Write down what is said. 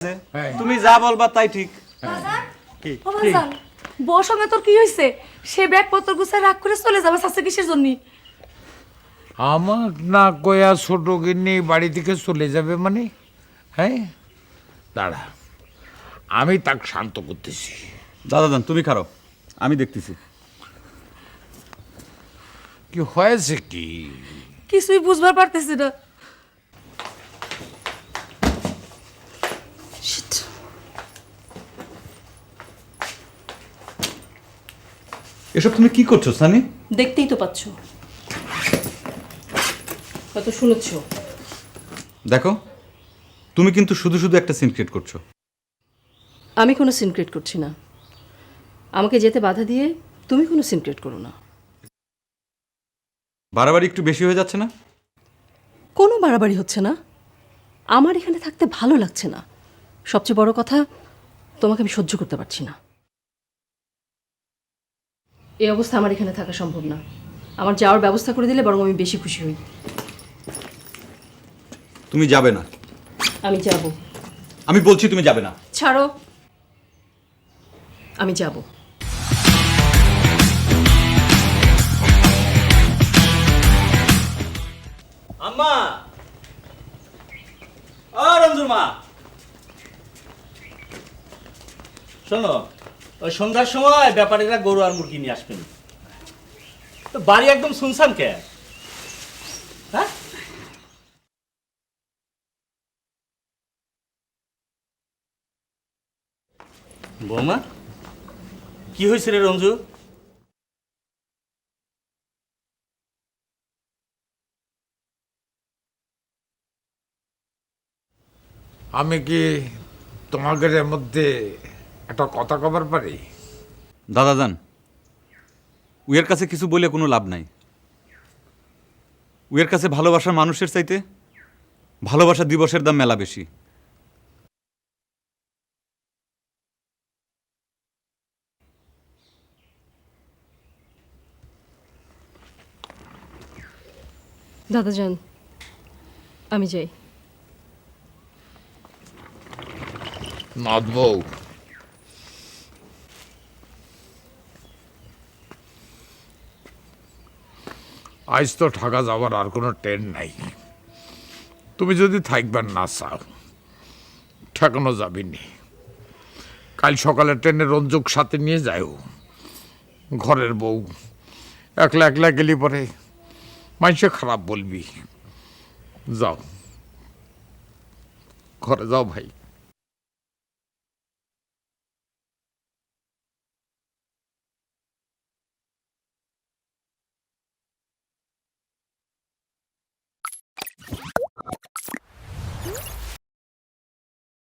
হ্যাঁ। তুমি যা বলবা তাই ঠিক। কি? বউর সঙ্গে তোর কি হয়েছে সে ব্যাগপত্র গুছায় রাগ করে চলে যাবে কিসের জন্য? আমার না কয়া ছোট গিন্নি বাড়ি থেকে চলে যাবে মানে? হ্যাঁ? দাঁড়া আমি তাকে শান্ত করতেছি। দাদা দান তুমি খারো আমি দেখতেছি। কি হয়েছে কি? কিছুই বুঝবার পারতেছি না। এসব তুমি কি করছ সানি? দেখতেই তো পাচ্ছ। হয়তো শুনেছ। দেখো তুমি কিন্তু শুধু শুধু একটা সিন ক্রিয়েট করছ। আমি কোনো সিনক্রেট করছি না। আমাকে যেতে বাধা দিয়ে তুমি কোনো সিনক্রেট করো না। বাড়াবাড়ি একটু বেশি হয়ে যাচ্ছে না? কোনো বাড়াবাড়ি হচ্ছে না। আমার এখানে থাকতে ভালো লাগছে না। সবচেয়ে বড় কথা তোমাকে আমি সহ্য করতে পারছি না। এই অবস্থা আমার এখানে থাকা সম্ভব না। আমার যাওয়ার ব্যবস্থা করে দিলে বরং আমি বেশি খুশি হই। তুমি যাবে না। আমি যাব। আমি বলছি তুমি যাবে না। ছাড়ো। আমি যাব। আম্মা। রঞ্জুর মা শোনো ওই সন্ধ্যার সময় ব্যাপারীরা গরু আর মুরগি নিয়ে আসবেন। তো বাড়ি একদম শুনছান কে? হ্যাঁ? বৌমা, কি হয়েছে রে রঞ্জু? আমি কি তোমাদের মধ্যে একটা কথা কবার পারি? দাদা যান। উয়ের কাছে কিছু বলে কোনো লাভ নাই। উয়ের কাছে ভালোবাসার মানুষের চাইতে ভালোবাসা দিবসের দাম মেলা বেশি। দাদাজান আমি যাই। নদ বউ আজ তো ঢাকা যাওয়ার আর কোনো ট্রেন নাই। তুমি যদি থাকবার না চাও, ঠেকানো যাবিনি কাল সকালে ট্রেনে রঞ্জুক সাথে নিয়ে যাও ঘরের বউ একলা একলা গেলি পরে মানুষে খারাপ বলবি। যাও। ঘরে যাও ভাই।